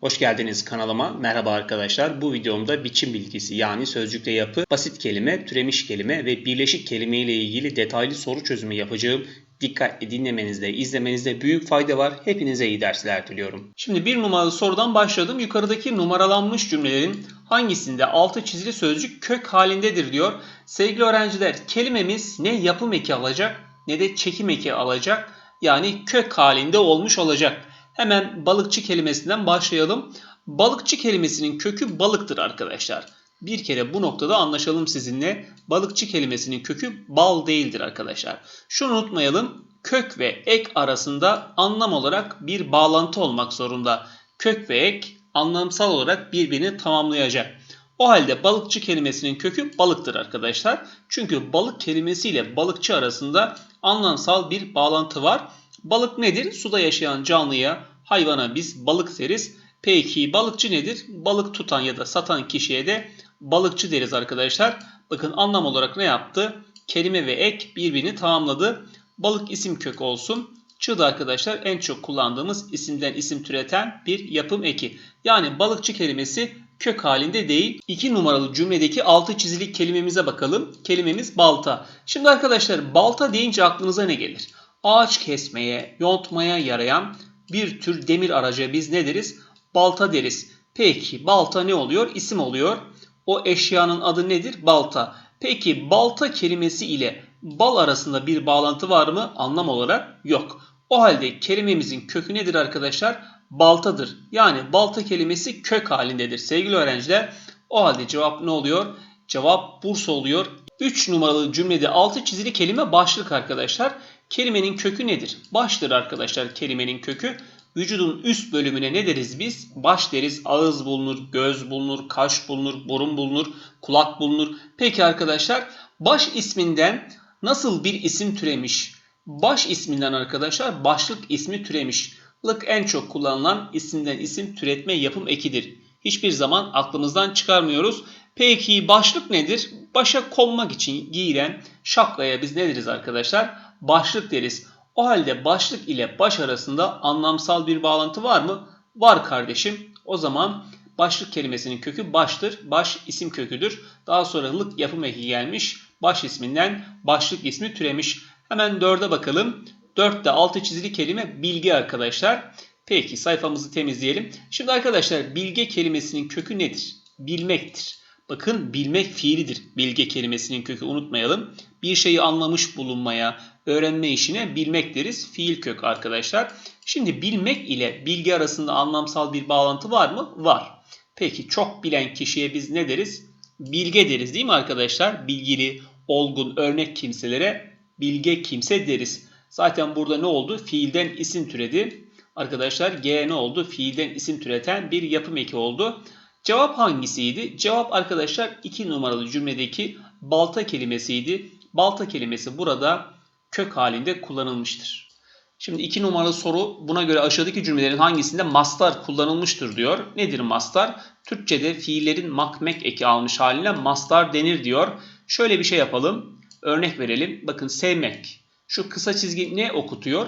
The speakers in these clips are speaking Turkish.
Hoş geldiniz kanalıma. Merhaba arkadaşlar. Bu videomda biçim bilgisi yani sözcükte yapı, basit kelime, türemiş kelime ve birleşik kelime ile ilgili detaylı soru çözümü yapacağım. Dikkatli dinlemenizde, izlemenizde büyük fayda var. Hepinize iyi dersler diliyorum. Şimdi bir numaralı sorudan başladım. Yukarıdaki numaralanmış cümlelerin hangisinde altı çizili sözcük kök halindedir diyor. Sevgili öğrenciler kelimemiz ne yapım eki alacak ne de çekim eki alacak. Yani kök halinde olmuş olacak. Hemen balıkçı kelimesinden başlayalım. Balıkçı kelimesinin kökü balıktır arkadaşlar. Bir kere bu noktada anlaşalım sizinle. Balıkçı kelimesinin kökü bal değildir arkadaşlar. Şunu unutmayalım. Kök ve ek arasında anlam olarak bir bağlantı olmak zorunda. Kök ve ek anlamsal olarak birbirini tamamlayacak. O halde balıkçı kelimesinin kökü balıktır arkadaşlar. Çünkü balık kelimesiyle balıkçı arasında anlamsal bir bağlantı var. Balık nedir? Suda yaşayan canlıya, hayvana biz balık deriz. Peki balıkçı nedir? Balık tutan ya da satan kişiye de balıkçı deriz arkadaşlar. Bakın anlam olarak ne yaptı? Kelime ve ek birbirini tamamladı. Balık isim kök olsun. Çığ da arkadaşlar en çok kullandığımız isimden isim türeten bir yapım eki. Yani balıkçı kelimesi kök halinde değil. 2 numaralı cümledeki altı çizilik kelimemize bakalım. Kelimemiz balta. Şimdi arkadaşlar balta deyince aklınıza ne gelir? Ağaç kesmeye, yontmaya yarayan bir tür demir araca biz ne deriz? Balta deriz. Peki balta ne oluyor? İsim oluyor. O eşyanın adı nedir? Balta. Peki balta kelimesi ile bal arasında bir bağlantı var mı? Anlam olarak yok. O halde kelimemizin kökü nedir arkadaşlar? Baltadır. Yani balta kelimesi kök halindedir sevgili öğrenciler. O halde cevap ne oluyor? Cevap Bursa oluyor. 3 numaralı cümlede altı çizili kelime başlık arkadaşlar. Kelimenin kökü nedir? Baştır arkadaşlar kelimenin kökü. Vücudun üst bölümüne ne deriz biz? Baş deriz, ağız bulunur, göz bulunur, kaş bulunur, burun bulunur, kulak bulunur. Peki arkadaşlar baş isminden nasıl bir isim türemiş? Baş isminden arkadaşlar başlık ismi türemiş. Lık en çok kullanılan isimden isim türetme yapım ekidir. Hiçbir zaman aklımızdan çıkarmıyoruz. Peki başlık nedir? Başa konmak için giyilen şapkaya biz ne deriz arkadaşlar? Başlık deriz. O halde başlık ile baş arasında anlamsal bir bağlantı var mı? Var kardeşim. O zaman başlık kelimesinin kökü baştır. Baş isim köküdür. Daha sonra lık yapım eki gelmiş. Baş isminden başlık ismi türemiş. Hemen dörde bakalım. Dörtte altı çizili kelime bilgi arkadaşlar. Peki sayfamızı temizleyelim. Şimdi arkadaşlar bilge kelimesinin kökü nedir? Bilmektir. Bakın bilmek fiilidir. Bilge kelimesinin kökü unutmayalım. Bir şeyi anlamış bulunmaya, öğrenme işine bilmek deriz. Fiil kök arkadaşlar. Şimdi bilmek ile bilgi arasında anlamsal bir bağlantı var mı? Var. Peki çok bilen kişiye biz ne deriz? Bilge deriz değil mi arkadaşlar? Bilgili, olgun, örnek kimselere bilge kimse deriz. Zaten burada ne oldu? Fiilden isim türedi. Arkadaşlar G ne oldu? Fiilden isim türeten bir yapım eki oldu. Cevap hangisiydi? Cevap arkadaşlar 2 numaralı cümledeki balta kelimesiydi. Balta kelimesi burada kök halinde kullanılmıştır. Şimdi 2 numaralı soru buna göre aşağıdaki cümlelerin hangisinde mastar kullanılmıştır diyor. Nedir mastar? Türkçede fiillerin makmek eki almış haline mastar denir diyor. Şöyle bir şey yapalım. Örnek verelim. Bakın sevmek. Şu kısa çizgi ne okutuyor?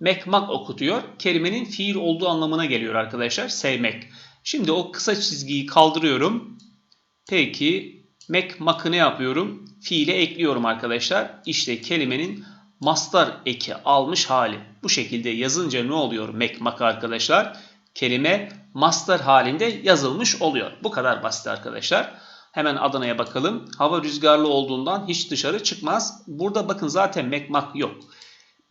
Mekmak okutuyor. Kelimenin fiil olduğu anlamına geliyor arkadaşlar. Sevmek. Şimdi o kısa çizgiyi kaldırıyorum. Peki mekmakı ne yapıyorum? Fiile ekliyorum arkadaşlar. İşte kelimenin mastar eki almış hali. Bu şekilde yazınca ne oluyor mekmak arkadaşlar? Kelime mastar halinde yazılmış oluyor. Bu kadar basit arkadaşlar. Hemen Adana'ya bakalım. Hava rüzgarlı olduğundan hiç dışarı çıkmaz. Burada bakın zaten mekmak yok.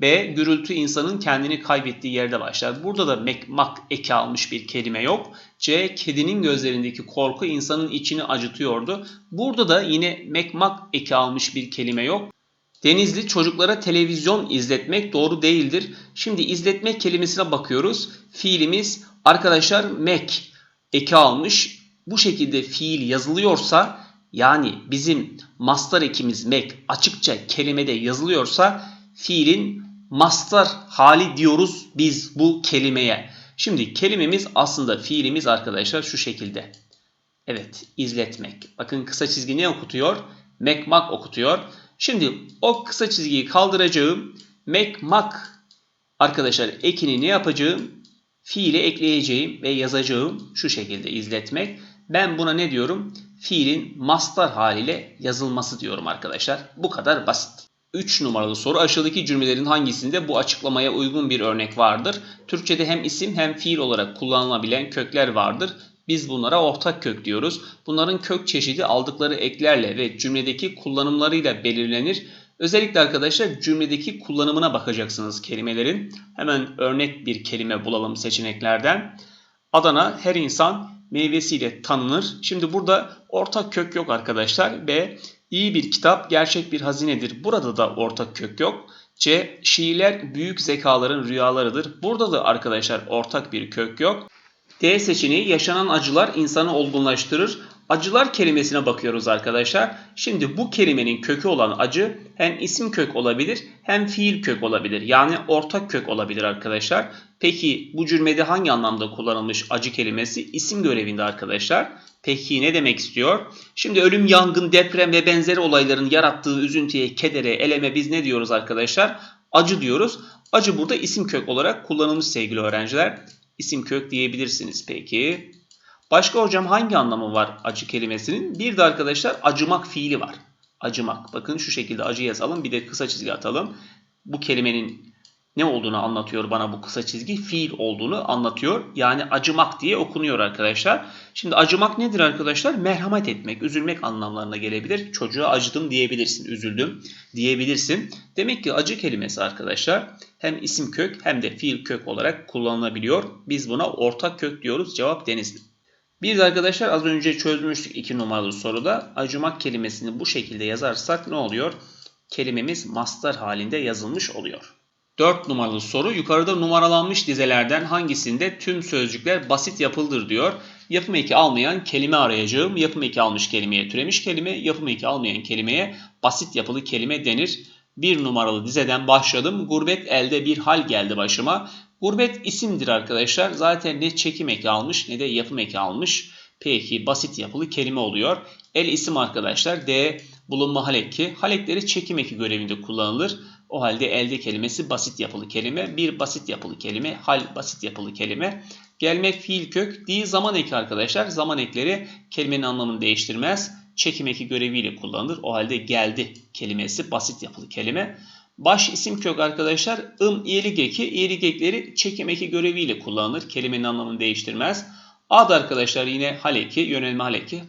B. Gürültü insanın kendini kaybettiği yerde başlar. Burada da mekmak eki almış bir kelime yok. C. Kedinin gözlerindeki korku insanın içini acıtıyordu. Burada da yine mekmak eki almış bir kelime yok. Denizli çocuklara televizyon izletmek doğru değildir. Şimdi izletmek kelimesine bakıyoruz. Fiilimiz arkadaşlar mek eki almış. Bu şekilde fiil yazılıyorsa yani bizim mastar ekimiz mek açıkça kelimede yazılıyorsa fiilin mastar hali diyoruz biz bu kelimeye. Şimdi kelimemiz aslında fiilimiz arkadaşlar şu şekilde. Evet izletmek. Bakın kısa çizgi ne okutuyor? Mekmak okutuyor. Şimdi o kısa çizgiyi kaldıracağım. Mekmak arkadaşlar ekini ne yapacağım? Fiili ekleyeceğim ve yazacağım şu şekilde izletmek. Ben buna ne diyorum? Fiilin mastar haliyle yazılması diyorum arkadaşlar. Bu kadar basit. 3 numaralı soru aşağıdaki cümlelerin hangisinde bu açıklamaya uygun bir örnek vardır? Türkçede hem isim hem fiil olarak kullanılabilen kökler vardır. Biz bunlara ortak kök diyoruz. Bunların kök çeşidi aldıkları eklerle ve cümledeki kullanımlarıyla belirlenir. Özellikle arkadaşlar cümledeki kullanımına bakacaksınız kelimelerin. Hemen örnek bir kelime bulalım seçeneklerden. Adana her insan meyvesiyle tanınır. Şimdi burada ortak kök yok arkadaşlar. B. İyi bir kitap gerçek bir hazinedir. Burada da ortak kök yok. C. Şiirler büyük zekaların rüyalarıdır. Burada da arkadaşlar ortak bir kök yok. D seçeneği yaşanan acılar insanı olgunlaştırır. Acılar kelimesine bakıyoruz arkadaşlar. Şimdi bu kelimenin kökü olan acı hem isim kök olabilir hem fiil kök olabilir. Yani ortak kök olabilir arkadaşlar. Peki bu cümlede hangi anlamda kullanılmış acı kelimesi? İsim görevinde arkadaşlar. Peki ne demek istiyor? Şimdi ölüm, yangın, deprem ve benzeri olayların yarattığı üzüntüye, kedere, eleme biz ne diyoruz arkadaşlar? Acı diyoruz. Acı burada isim kök olarak kullanılmış sevgili öğrenciler. İsim kök diyebilirsiniz peki. Başka hocam hangi anlamı var acı kelimesinin? Bir de arkadaşlar acımak fiili var. Acımak. Bakın şu şekilde acı yazalım. Bir de kısa çizgi atalım. Bu kelimenin ne olduğunu anlatıyor bana bu kısa çizgi. Fiil olduğunu anlatıyor. Yani acımak diye okunuyor arkadaşlar. Şimdi acımak nedir arkadaşlar? Merhamet etmek, üzülmek anlamlarına gelebilir. Çocuğa acıdım diyebilirsin, üzüldüm diyebilirsin. Demek ki acı kelimesi arkadaşlar hem isim kök hem de fiil kök olarak kullanılabiliyor. Biz buna ortak kök diyoruz. Cevap Denizli. Bir de arkadaşlar az önce çözmüştük 2 numaralı soruda. Acımak kelimesini bu şekilde yazarsak ne oluyor? Kelimemiz mastar halinde yazılmış oluyor. 4 numaralı soru yukarıda numaralanmış dizelerden hangisinde tüm sözcükler basit yapıldır diyor. Yapım eki almayan kelime arayacağım. Yapım eki almış kelimeye türemiş kelime, yapım eki almayan kelimeye basit yapılı kelime denir. Bir numaralı dizeden başladım. Gurbet elde bir hal geldi başıma. Gurbet isimdir arkadaşlar. Zaten ne çekim eki almış ne de yapım eki almış. Peki basit yapılı kelime oluyor. El isim arkadaşlar. D bulunma hal eki. Hal ekleri çekim eki görevinde kullanılır. O halde elde kelimesi basit yapılı kelime. Bir basit yapılı kelime. Hal basit yapılı kelime. Gelmek fiil kök. Di zaman eki arkadaşlar. Zaman ekleri kelimenin anlamını değiştirmez. Çekim eki göreviyle kullanılır. O halde geldi kelimesi basit yapılı kelime. Baş isim kök arkadaşlar ım iyelik eki. İyelik ekleri çekim eki göreviyle kullanılır. Kelimenin anlamını değiştirmez. Ad arkadaşlar yine hal eki, yönelme hal eki.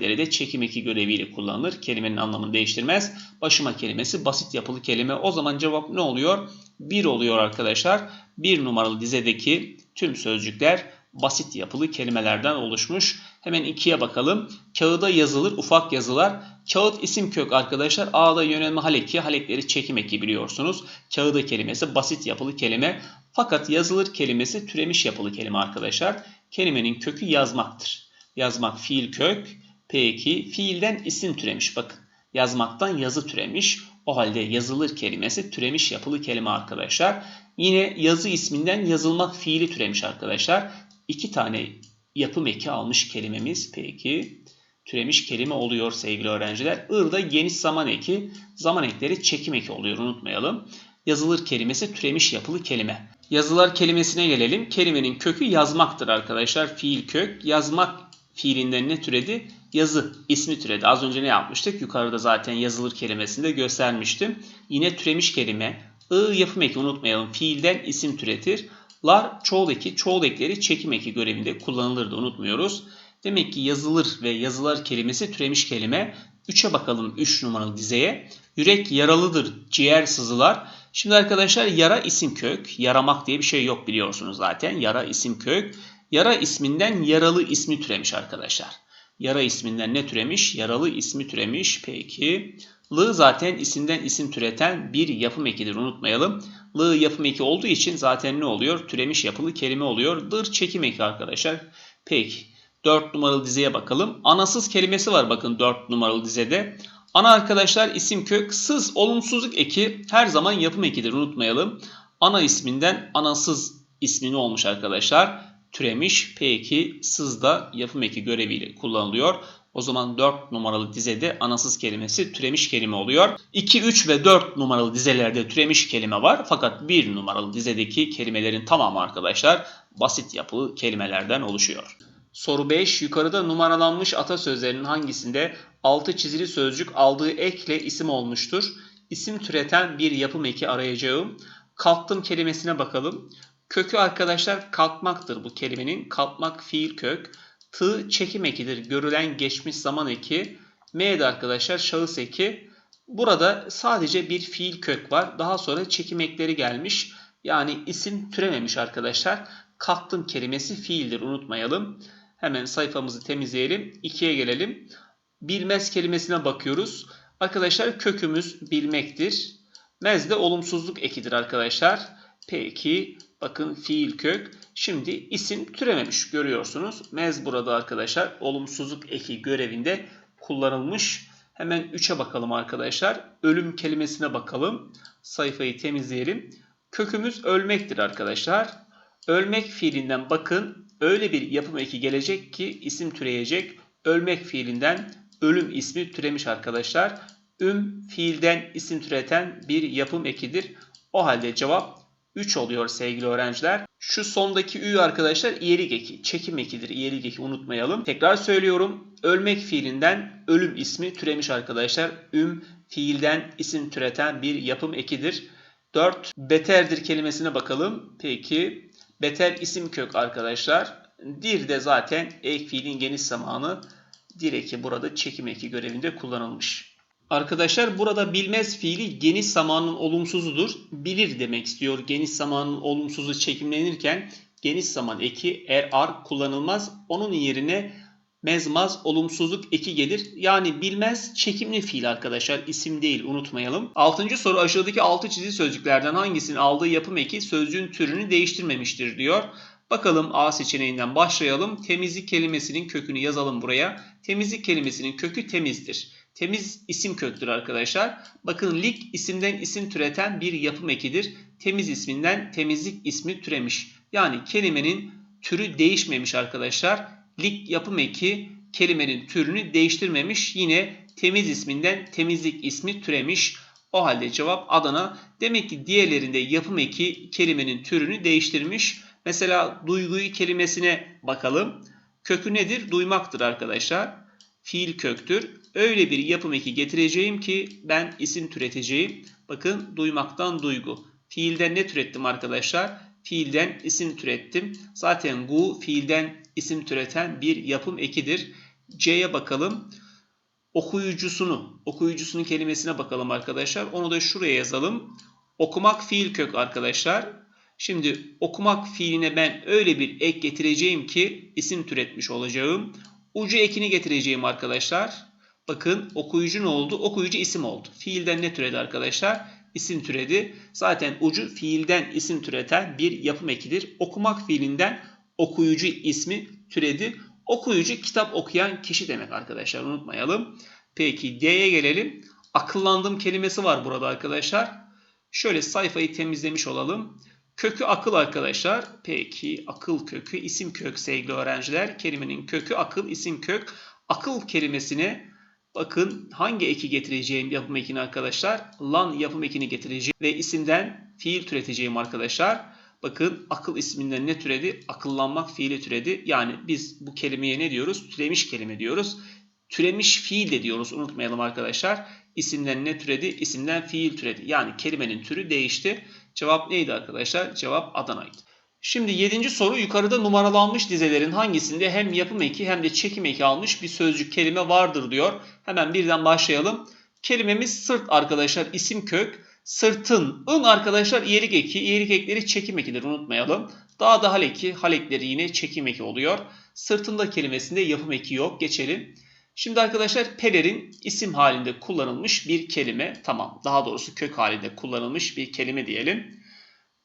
De çekim eki göreviyle kullanılır. Kelimenin anlamını değiştirmez. Başıma kelimesi basit yapılı kelime. O zaman cevap ne oluyor? 1 oluyor arkadaşlar. Bir numaralı dizedeki tüm sözcükler basit yapılı kelimelerden oluşmuş. Hemen ikiye bakalım. Kağıda yazılır ufak yazılar. Kağıt isim kök arkadaşlar. A'da yönelme hal eki, hal ekleri çekim eki biliyorsunuz. Kağıda kelimesi basit yapılı kelime. Fakat yazılır kelimesi türemiş yapılı kelime arkadaşlar. Kelimenin kökü yazmaktır. Yazmak fiil kök. Peki fiilden isim türemiş bakın. Yazmaktan yazı türemiş. O halde yazılır kelimesi türemiş yapılı kelime arkadaşlar. Yine yazı isminden yazılmak fiili türemiş arkadaşlar. İki tane yapım eki almış kelimemiz peki türemiş kelime oluyor sevgili öğrenciler. Ir'da geniş zaman eki, zaman ekleri çekim eki oluyor unutmayalım. Yazılır kelimesi türemiş yapılı kelime. Yazılar kelimesine gelelim. Kelimenin kökü yazmaktır arkadaşlar. Fiil kök. Yazmak fiilinden ne türedi? Yazı ismi türedi. Az önce ne yapmıştık? Yukarıda zaten yazılır kelimesinde göstermiştim. Yine türemiş kelime. I yapım eki unutmayalım. Fiilden isim türetir. Lar çoğul eki, çoğul ekleri çekim eki görevinde kullanılırdı unutmuyoruz. Demek ki yazılır ve yazılar kelimesi türemiş kelime. 3'e bakalım 3 numaralı dizeye. Yürek yaralıdır, ciğer sızılar. Şimdi arkadaşlar yara isim kök. Yaramak diye bir şey yok biliyorsunuz zaten. Yara isim kök. Yara isminden yaralı ismi türemiş arkadaşlar. Yara isminden ne türemiş? Yaralı ismi türemiş. Peki. Lı zaten isimden isim türeten bir yapım ekidir unutmayalım. Lı yapım eki olduğu için zaten ne oluyor? Türemiş yapılı kelime oluyor. Dır çekim eki arkadaşlar. Peki. 4 numaralı dizeye bakalım. Anasız kelimesi var bakın 4 numaralı dizede. Ana arkadaşlar isim kök sız olumsuzluk eki her zaman yapım ekidir unutmayalım. Ana isminden anasız ismini olmuş arkadaşlar. türemiş. P2 sızda yapım eki göreviyle kullanılıyor. O zaman 4 numaralı dizede anasız kelimesi türemiş kelime oluyor. 2, 3 ve 4 numaralı dizelerde türemiş kelime var. Fakat 1 numaralı dizedeki kelimelerin tamamı arkadaşlar basit yapılı kelimelerden oluşuyor. Soru 5. Yukarıda numaralanmış atasözlerinin hangisinde altı çizili sözcük aldığı ekle isim olmuştur? İsim türeten bir yapım eki arayacağım. Kalktım kelimesine bakalım. Kökü arkadaşlar kalkmaktır bu kelimenin. Kalkmak fiil kök. Tı çekim ekidir. Görülen geçmiş zaman eki. M de arkadaşlar şahıs eki. Burada sadece bir fiil kök var. Daha sonra çekim ekleri gelmiş. Yani isim türememiş arkadaşlar. Kalktım kelimesi fiildir unutmayalım. Hemen sayfamızı temizleyelim. 2'ye gelelim. Bilmez kelimesine bakıyoruz. Arkadaşlar kökümüz bilmektir. Mez de olumsuzluk ekidir arkadaşlar. Peki bakın fiil kök. Şimdi isim türememiş görüyorsunuz. Mez burada arkadaşlar olumsuzluk eki görevinde kullanılmış. Hemen 3'e bakalım arkadaşlar. Ölüm kelimesine bakalım. Sayfayı temizleyelim. Kökümüz ölmektir arkadaşlar. Ölmek fiilinden bakın öyle bir yapım eki gelecek ki isim türeyecek. Ölmek fiilinden ölüm ismi türemiş arkadaşlar. Üm fiilden isim türeten bir yapım ekidir. O halde cevap 3 oluyor sevgili öğrenciler. Şu sondaki ü arkadaşlar iyelik eki, çekim ekidir. İyelik eki unutmayalım. Tekrar söylüyorum. Ölmek fiilinden ölüm ismi türemiş arkadaşlar. Üm fiilden isim türeten bir yapım ekidir. 4. Beterdir kelimesine bakalım. Peki. Beter isim kök arkadaşlar. Dir de zaten ek fiilin geniş zamanı. Dir eki burada çekim eki görevinde kullanılmış. Arkadaşlar burada bilmez fiili geniş zamanın olumsuzudur. Bilir demek istiyor. Geniş zamanın olumsuzu çekimlenirken geniş zaman eki er ar kullanılmaz. Onun yerine mezmaz olumsuzluk eki gelir. Yani bilmez çekimli fiil arkadaşlar. isim değil unutmayalım. Altıncı soru aşağıdaki altı çizili sözcüklerden hangisinin aldığı yapım eki sözcüğün türünü değiştirmemiştir diyor. Bakalım A seçeneğinden başlayalım. Temizlik kelimesinin kökünü yazalım buraya. Temizlik kelimesinin kökü temizdir. Temiz isim köktür arkadaşlar. Bakın lik isimden isim türeten bir yapım ekidir. Temiz isminden temizlik ismi türemiş. Yani kelimenin türü değişmemiş arkadaşlar. Lik yapım eki kelimenin türünü değiştirmemiş. Yine temiz isminden temizlik ismi türemiş. O halde cevap Adana. Demek ki diğerlerinde yapım eki kelimenin türünü değiştirmiş. Mesela duyguyu kelimesine bakalım. Kökü nedir? Duymaktır arkadaşlar. Fiil köktür. Öyle bir yapım eki getireceğim ki ben isim türeteceğim. Bakın duymaktan duygu. Fiilden ne türettim arkadaşlar? Fiilden isim türettim. Zaten gu fiilden isim türeten bir yapım ekidir. C'ye bakalım. Okuyucusunu, okuyucusunun kelimesine bakalım arkadaşlar. Onu da şuraya yazalım. Okumak fiil kök arkadaşlar. Şimdi okumak fiiline ben öyle bir ek getireceğim ki isim türetmiş olacağım. Ucu ekini getireceğim arkadaşlar. Bakın okuyucu ne oldu? Okuyucu isim oldu. Fiilden ne türedi arkadaşlar? İsim türedi. Zaten ucu fiilden isim türeten bir yapım ekidir. Okumak fiilinden okuyucu ismi türedi. Okuyucu kitap okuyan kişi demek arkadaşlar unutmayalım. Peki D'ye gelelim. Akıllandım kelimesi var burada arkadaşlar. Şöyle sayfayı temizlemiş olalım. Kökü akıl arkadaşlar. Peki akıl kökü isim kök sevgili öğrenciler. Kelimenin kökü akıl isim kök. Akıl kelimesine bakın hangi eki getireceğim yapım ekini arkadaşlar. Lan yapım ekini getireceğim ve isimden fiil türeteceğim arkadaşlar. Bakın akıl isminden ne türedi? Akıllanmak fiili türedi. Yani biz bu kelimeye ne diyoruz? Türemiş kelime diyoruz. Türemiş fiil de diyoruz unutmayalım arkadaşlar. İsimden ne türedi? İsimden fiil türedi. Yani kelimenin türü değişti. Cevap neydi arkadaşlar? Cevap Adana'ydı. Şimdi 7. soru yukarıda numaralanmış dizelerin hangisinde hem yapım eki hem de çekim eki almış bir sözcük kelime vardır diyor. Hemen birden başlayalım. Kelimemiz sırt arkadaşlar isim kök. Sırtın, ın arkadaşlar iyelik eki. İyelik ekleri çekim ekidir unutmayalım. Daha da hal eki, hal ekleri yine çekim eki oluyor. Sırtında kelimesinde yapım eki yok. Geçelim. Şimdi arkadaşlar pelerin isim halinde kullanılmış bir kelime. Tamam daha doğrusu kök halinde kullanılmış bir kelime diyelim.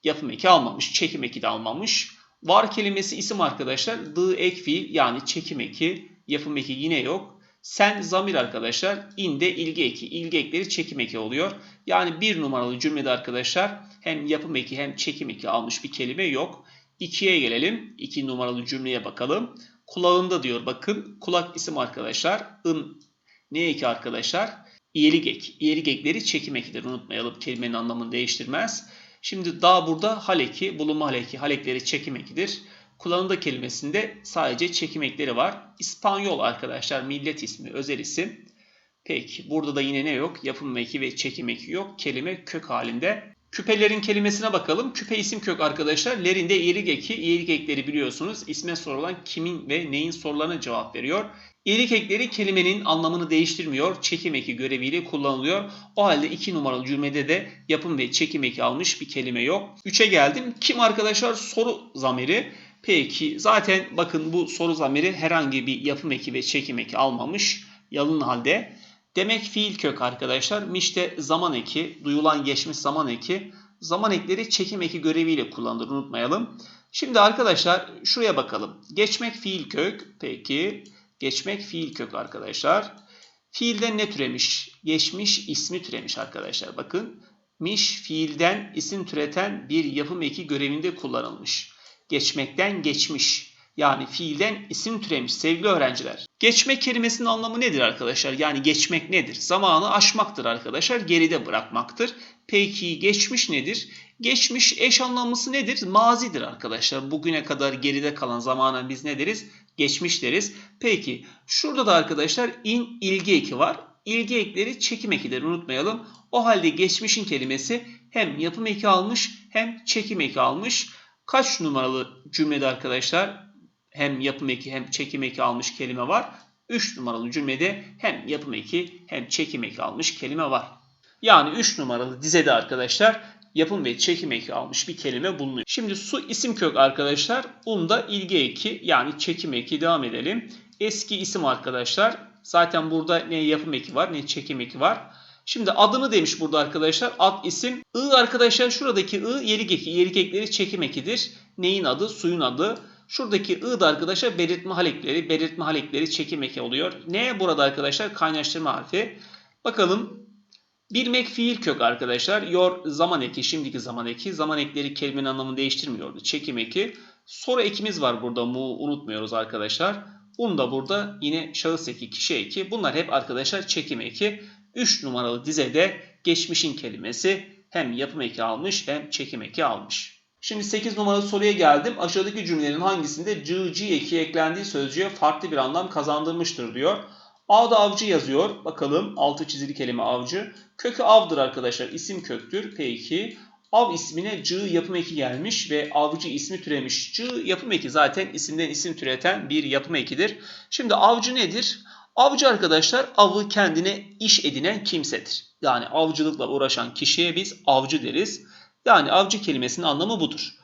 Yapım eki almamış, çekim eki de almamış. Var kelimesi isim arkadaşlar. Dı ek fiil yani çekim eki, yapım eki yine yok. Sen zamir arkadaşlar. İnde ilgi eki. İlgi ekleri çekim eki oluyor. Yani bir numaralı cümlede arkadaşlar hem yapım eki hem çekim eki almış bir kelime yok. 2'ye gelelim. 2 numaralı cümleye bakalım. Kulağında diyor bakın. Kulak isim arkadaşlar. ın ne eki arkadaşlar? İyelik ek. İyelik. Unutmayalım kelimenin anlamını değiştirmez. Şimdi daha burada hal eki, bulunma hal eki. Hal. Kulağında kelimesinde sadece çekim ekleri var. İspanyol arkadaşlar millet ismi, özel isim. Peki burada da yine ne yok? Yapım eki ve çekim eki yok. Kelime kök halinde. Küpelerin kelimesine bakalım. Küpe isim kök arkadaşlar. Lerinde iyilik eki. İyilik ekleri biliyorsunuz. İsme sorulan kimin ve neyin sorularına cevap veriyor. İyilik ekleri kelimenin anlamını değiştirmiyor. Çekim eki göreviyle kullanılıyor. O halde 2 numaralı cümlede de yapım ve çekim eki almış bir kelime yok. 3'e geldim. Kim arkadaşlar? Soru zamiri. Peki zaten bakın bu soru zamiri herhangi bir yapım eki ve çekim eki almamış. Yalın halde. Demek fiil kök arkadaşlar. Mişte zaman eki, duyulan geçmiş zaman eki. Zaman ekleri çekim eki göreviyle kullanılır unutmayalım. Şimdi arkadaşlar şuraya bakalım. Geçmek fiil kök. Peki geçmek fiil kök arkadaşlar. Fiilden ne türemiş? Geçmiş ismi türemiş arkadaşlar. Bakın miş fiilden isim türeten bir yapım eki görevinde kullanılmış. Geçmekten geçmiş. Yani fiilden isim türemiş sevgili öğrenciler. Geçmek kelimesinin anlamı nedir arkadaşlar? Yani geçmek nedir? Zamanı aşmaktır arkadaşlar. Geride bırakmaktır. Peki geçmiş nedir? Geçmiş eş anlamlısı nedir? Mazidir arkadaşlar. Bugüne kadar geride kalan zamana biz ne deriz? Geçmiş deriz. Peki şurada da arkadaşlar in ilgi eki var. İlgi ekleri çekim ekidir unutmayalım. O halde geçmişin kelimesi hem yapım eki almış hem çekim eki almış. Kaç numaralı cümlede arkadaşlar hem yapım eki hem çekim eki almış kelime var. 3 numaralı cümlede hem yapım eki hem çekim eki almış kelime var. Yani 3 numaralı dizede arkadaşlar yapım ve çekim eki almış bir kelime bulunuyor. Şimdi su isim kök arkadaşlar. Unda ilgi eki yani çekim eki devam edelim. Eski isim arkadaşlar. Zaten burada ne yapım eki var ne çekim eki var. Şimdi adını demiş burada arkadaşlar. Ad isim. I arkadaşlar şuradaki I yelik eki. Yelik ekleri çekim ekidir. Neyin adı? Suyun adı. Şuradaki I da arkadaşlar belirtme halekleri, belirtme halekleri çekim eki oluyor. Ne burada arkadaşlar? Kaynaştırma harfi. Bakalım. Bir mek fiil kök arkadaşlar. Yor zaman eki, şimdiki zaman eki. Zaman ekleri kelimenin anlamını değiştirmiyordu. Çekim eki. Soru ekimiz var burada. Mu unutmuyoruz arkadaşlar. Un da burada yine şahıs eki, kişi eki. Bunlar hep arkadaşlar çekim eki. 3 numaralı dizede geçmişin kelimesi hem yapım eki almış hem çekim eki almış. Şimdi 8 numaralı soruya geldim. Aşağıdaki cümlelerin hangisinde cı, ci eki eklendiği sözcüğe farklı bir anlam kazandırmıştır diyor. A'da avcı yazıyor. Bakalım altı çizili kelime avcı. Kökü avdır arkadaşlar. İsim köktür. Peki. Av ismine cı yapım eki gelmiş ve avcı ismi türemiş. Cı yapım eki zaten isimden isim türeten bir yapım ekidir. Şimdi avcı nedir? Avcı arkadaşlar avı kendine iş edinen kimsedir. Yani avcılıkla uğraşan kişiye biz avcı deriz. Yani avcı kelimesinin anlamı budur.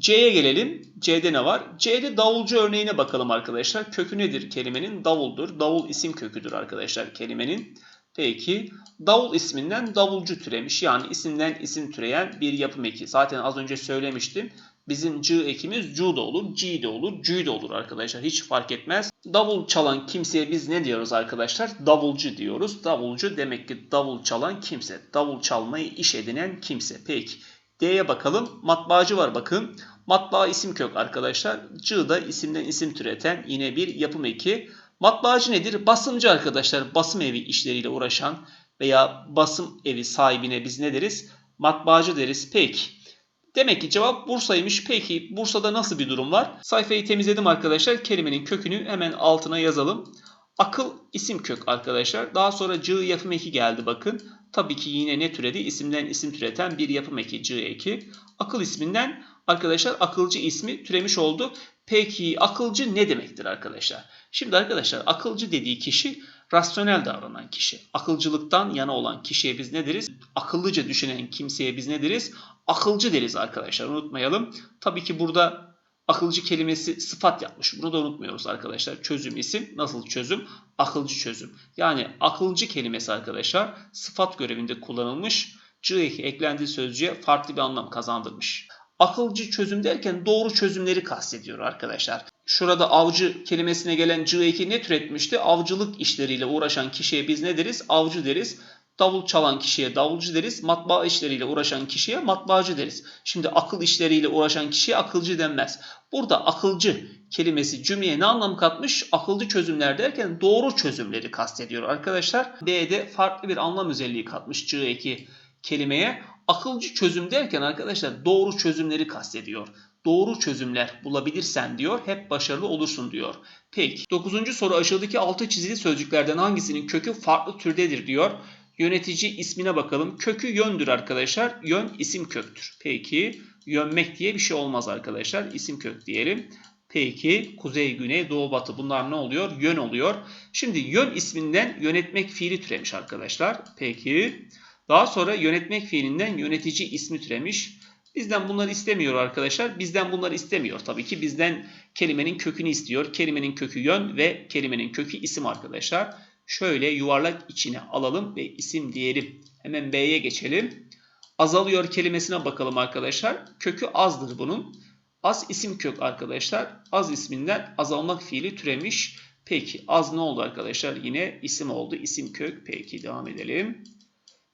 C'ye gelelim. C'de ne var? C'de davulcu örneğine bakalım arkadaşlar. Kökü nedir kelimenin? Davuldur. Davul isim köküdür arkadaşlar kelimenin. Peki davul isminden davulcu türemiş. Yani isimden isim türeyen bir yapım eki. Zaten az önce söylemiştim. Bizim cı ekimiz cu da olur, ci de olur, cü de olur arkadaşlar. Hiç fark etmez. Davul çalan kimseye biz ne diyoruz arkadaşlar? Davulcu diyoruz. Davulcu demek ki davul çalan kimse. Davul çalmayı iş edinen kimse. Peki. D'ye bakalım. Matbaacı var bakın. Matbaa isim kök arkadaşlar. Cı da isimden isim türeten yine bir yapım eki. Matbaacı nedir? Basımcı arkadaşlar. Basım evi işleriyle uğraşan veya basım evi sahibine biz ne deriz? Matbaacı deriz. Peki. Demek ki cevap Bursa'ymış. Peki Bursa'da nasıl bir durum var? Sayfayı temizledim arkadaşlar. Kelimenin kökünü hemen altına yazalım. Akıl isim kök arkadaşlar. Daha sonra cı yapım eki geldi bakın. Tabii ki yine ne türedi? İsimden isim türeten bir yapım eki cı eki. Akıl isminden arkadaşlar akılcı ismi türemiş oldu. Peki akılcı ne demektir arkadaşlar? Şimdi arkadaşlar akılcı dediği kişi rasyonel davranan kişi. Akılcılıktan yana olan kişiye biz ne deriz? Akıllıca düşünen kimseye biz ne deriz? Akılcı deriz arkadaşlar unutmayalım. Tabii ki burada akılcı kelimesi sıfat yapmış. Bunu da unutmuyoruz arkadaşlar. Çözüm isim. Nasıl çözüm? Akılcı çözüm. Yani akılcı kelimesi arkadaşlar sıfat görevinde kullanılmış. Cı eklendiği sözcüğe farklı bir anlam kazandırmış. Akılcı çözüm derken doğru çözümleri kastediyor arkadaşlar. Şurada avcı kelimesine gelen cı eki ne türetmişti? Avcılık işleriyle uğraşan kişiye biz ne deriz? Avcı deriz. Davul çalan kişiye davulcu deriz. Matbaa işleriyle uğraşan kişiye matbaacı deriz. Şimdi akıl işleriyle uğraşan kişiye akılcı denmez. Burada akılcı kelimesi cümleye ne anlam katmış? Akılcı çözümler derken doğru çözümleri kastediyor arkadaşlar. D'de farklı bir anlam özelliği katmış cı eki kelimeye. Akılcı çözüm derken arkadaşlar doğru çözümleri kastediyor. Doğru çözümler bulabilirsen diyor hep başarılı olursun diyor. Peki 9. soru aşağıdaki altı çizili sözcüklerden hangisinin kökü farklı türdedir diyor. Yönetici ismine bakalım. Kökü yöndür arkadaşlar. Yön isim köktür. Peki yönmek diye bir şey olmaz arkadaşlar. İsim kök diyelim. Peki kuzey, güney, doğu, batı bunlar ne oluyor? Yön oluyor. Şimdi yön isminden yönetmek fiili türemiş arkadaşlar. Peki daha sonra yönetmek fiilinden yönetici ismi türemiş. Bizden bunları istemiyor arkadaşlar. Bizden bunları istemiyor. Tabii ki bizden kelimenin kökünü istiyor. Kelimenin kökü yön ve kelimenin kökü isim arkadaşlar. Şöyle yuvarlak içine alalım ve isim diyelim. Hemen B'ye geçelim. Azalıyor kelimesine bakalım arkadaşlar. Kökü azdır bunun. Az isim kök arkadaşlar. Az isminden azalmak fiili türemiş. Peki az ne oldu arkadaşlar? Yine isim oldu. İsim kök. Peki devam edelim.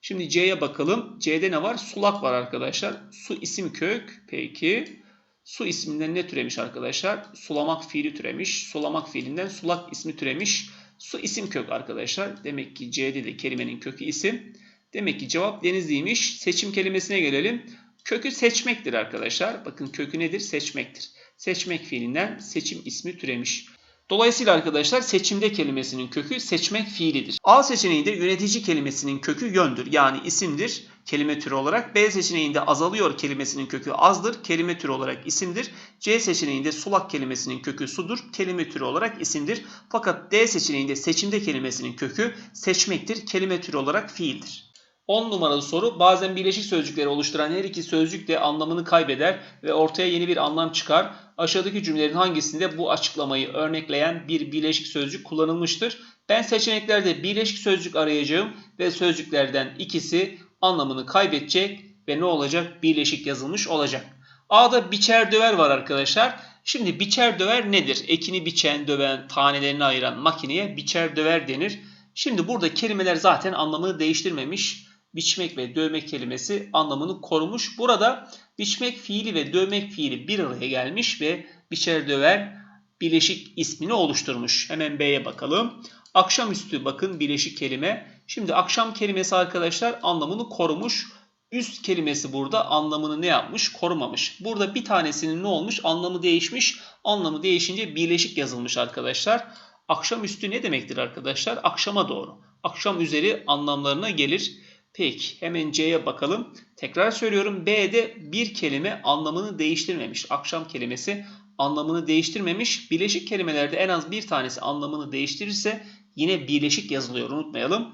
Şimdi C'ye bakalım. C'de ne var? Sulak var arkadaşlar. Su isim kök. Peki. Su isminden ne türemiş arkadaşlar? Sulamak fiili türemiş. Sulamak fiilinden sulak ismi türemiş. Su isim kök arkadaşlar. Demek ki C'de de kelimenin kökü isim. Demek ki cevap denizliymiş. Seçim kelimesine gelelim. Kökü seçmektir arkadaşlar. Bakın kökü nedir? Seçmektir. Seçmek fiilinden seçim ismi türemiş. Dolayısıyla arkadaşlar seçimde kelimesinin kökü seçmek fiilidir. A seçeneğinde yönetici kelimesinin kökü yöndür yani isimdir kelime türü olarak. B seçeneğinde azalıyor kelimesinin kökü azdır kelime türü olarak isimdir. C seçeneğinde sulak kelimesinin kökü sudur kelime türü olarak isimdir. Fakat D seçeneğinde seçimde kelimesinin kökü seçmektir kelime türü olarak fiildir. 10 numaralı soru bazen birleşik sözcükleri oluşturan her iki sözcük de anlamını kaybeder ve ortaya yeni bir anlam çıkar. Aşağıdaki cümlelerin hangisinde bu açıklamayı örnekleyen bir birleşik sözcük kullanılmıştır? Ben seçeneklerde birleşik sözcük arayacağım ve sözcüklerden ikisi anlamını kaybedecek ve ne olacak? Birleşik yazılmış olacak. A'da biçer döver var arkadaşlar. Şimdi biçer döver nedir? Ekini biçen, döven, tanelerini ayıran makineye biçer döver denir. Şimdi burada kelimeler zaten anlamını değiştirmemiş biçmek ve dövmek kelimesi anlamını korumuş. Burada biçmek fiili ve dövmek fiili bir araya gelmiş ve biçer döver bileşik ismini oluşturmuş. Hemen B'ye bakalım. Akşamüstü bakın bileşik kelime. Şimdi akşam kelimesi arkadaşlar anlamını korumuş. Üst kelimesi burada anlamını ne yapmış? Korumamış. Burada bir tanesinin ne olmuş? Anlamı değişmiş. Anlamı değişince birleşik yazılmış arkadaşlar. Akşamüstü ne demektir arkadaşlar? Akşama doğru. Akşam üzeri anlamlarına gelir. Peki hemen C'ye bakalım. Tekrar söylüyorum B'de bir kelime anlamını değiştirmemiş. Akşam kelimesi anlamını değiştirmemiş. Birleşik kelimelerde en az bir tanesi anlamını değiştirirse yine birleşik yazılıyor unutmayalım.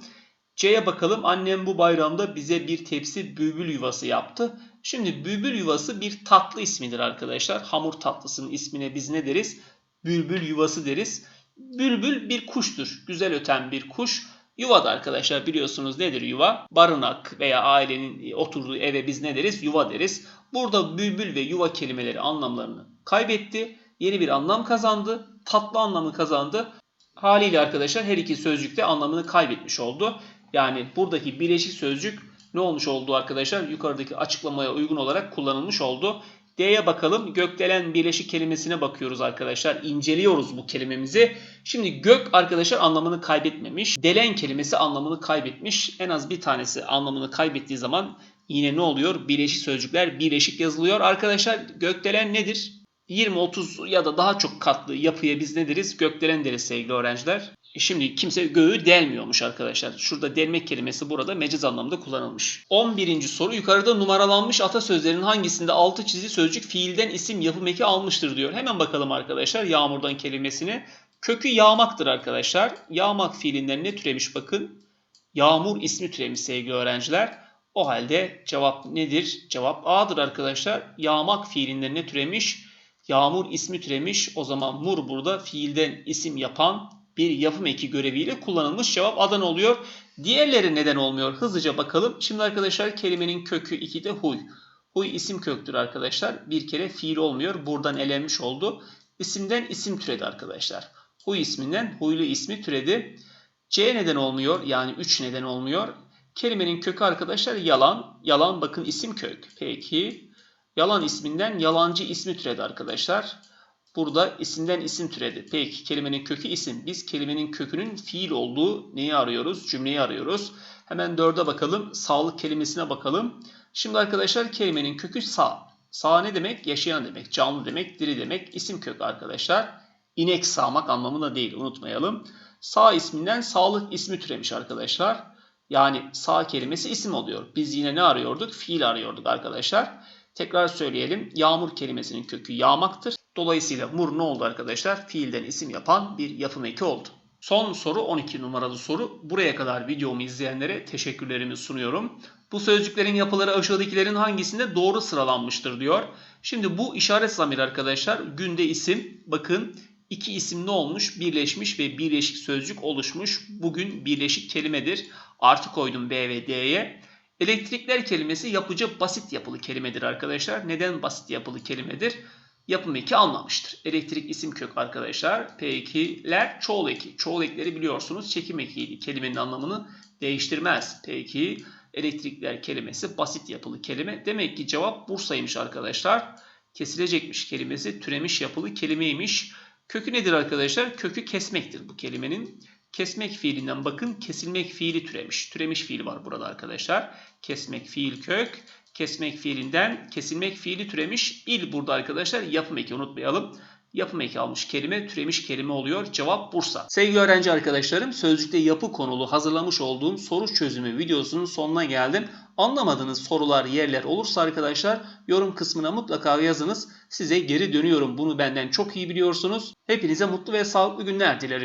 C'ye bakalım. Annem bu bayramda bize bir tepsi bülbül yuvası yaptı. Şimdi bülbül yuvası bir tatlı ismidir arkadaşlar. Hamur tatlısının ismine biz ne deriz? Bülbül yuvası deriz. Bülbül bir kuştur. Güzel öten bir kuş. Yuva da arkadaşlar biliyorsunuz nedir yuva? Barınak veya ailenin oturduğu eve biz ne deriz? Yuva deriz. Burada bülbül ve yuva kelimeleri anlamlarını kaybetti. Yeni bir anlam kazandı. Tatlı anlamı kazandı. Haliyle arkadaşlar her iki sözcük de anlamını kaybetmiş oldu. Yani buradaki birleşik sözcük ne olmuş oldu arkadaşlar? Yukarıdaki açıklamaya uygun olarak kullanılmış oldu. D'ye bakalım. Gökdelen birleşik kelimesine bakıyoruz arkadaşlar. İnceliyoruz bu kelimemizi. Şimdi gök arkadaşlar anlamını kaybetmemiş. Delen kelimesi anlamını kaybetmiş. En az bir tanesi anlamını kaybettiği zaman yine ne oluyor? Birleşik sözcükler birleşik yazılıyor. Arkadaşlar gökdelen nedir? 20-30 ya da daha çok katlı yapıya biz ne deriz? Gökdelen deriz sevgili öğrenciler. Şimdi kimse göğü delmiyormuş arkadaşlar. Şurada delmek kelimesi burada meciz anlamda kullanılmış. 11. soru yukarıda numaralanmış atasözlerinin hangisinde altı çizili sözcük fiilden isim yapım eki almıştır diyor. Hemen bakalım arkadaşlar yağmurdan kelimesini. Kökü yağmaktır arkadaşlar. Yağmak fiilinden ne türemiş bakın. Yağmur ismi türemiş sevgili öğrenciler. O halde cevap nedir? Cevap A'dır arkadaşlar. Yağmak fiilinden ne türemiş? Yağmur ismi türemiş. O zaman mur burada fiilden isim yapan bir yapım eki göreviyle kullanılmış. Cevap Adana oluyor. Diğerleri neden olmuyor? Hızlıca bakalım. Şimdi arkadaşlar kelimenin kökü 2'de huy. Huy isim köktür arkadaşlar. Bir kere fiil olmuyor. Buradan elenmiş oldu. İsimden isim türedi arkadaşlar. Huy isminden huylu ismi türedi. C neden olmuyor? Yani 3 neden olmuyor. Kelimenin kökü arkadaşlar yalan. Yalan bakın isim kök. Peki. Yalan isminden yalancı ismi türedi arkadaşlar. Burada isimden isim türedi. Peki kelimenin kökü isim. Biz kelimenin kökünün fiil olduğu neyi arıyoruz? Cümleyi arıyoruz. Hemen dörde bakalım. Sağlık kelimesine bakalım. Şimdi arkadaşlar kelimenin kökü sağ. Sağ ne demek? Yaşayan demek, canlı demek, diri demek. İsim kök arkadaşlar. İnek sağmak anlamında değil unutmayalım. Sağ isminden sağlık ismi türemiş arkadaşlar. Yani sağ kelimesi isim oluyor. Biz yine ne arıyorduk? Fiil arıyorduk arkadaşlar. Tekrar söyleyelim. Yağmur kelimesinin kökü yağmaktır. Dolayısıyla mur ne oldu arkadaşlar? Fiilden isim yapan bir yapım eki oldu. Son soru 12 numaralı soru. Buraya kadar videomu izleyenlere teşekkürlerimi sunuyorum. Bu sözcüklerin yapıları aşağıdakilerin hangisinde doğru sıralanmıştır diyor. Şimdi bu işaret zamir arkadaşlar günde isim. Bakın iki isim ne olmuş? Birleşmiş ve birleşik sözcük oluşmuş. Bugün birleşik kelimedir. Artı koydum B ve D'ye. Elektrikler kelimesi yapıcı basit yapılı kelimedir arkadaşlar. Neden basit yapılı kelimedir? Yapım eki almamıştır. Elektrik isim kök arkadaşlar. P2'ler çoğul eki. Çoğul ekleri biliyorsunuz çekim ekiydi. Kelimenin anlamını değiştirmez. Peki elektrikler kelimesi basit yapılı kelime. Demek ki cevap Bursa'ymış arkadaşlar. Kesilecekmiş kelimesi türemiş yapılı kelimeymiş. Kökü nedir arkadaşlar? Kökü kesmektir bu kelimenin. Kesmek fiilinden bakın kesilmek fiili türemiş. Türemiş fiil var burada arkadaşlar. Kesmek fiil kök. Kesmek fiilinden kesilmek fiili türemiş. İl burada arkadaşlar yapım eki unutmayalım. Yapım eki almış kelime türemiş kelime oluyor. Cevap Bursa. Sevgili öğrenci arkadaşlarım sözcükte yapı konulu hazırlamış olduğum soru çözümü videosunun sonuna geldim. Anlamadığınız sorular yerler olursa arkadaşlar yorum kısmına mutlaka yazınız. Size geri dönüyorum. Bunu benden çok iyi biliyorsunuz. Hepinize mutlu ve sağlıklı günler dilerim.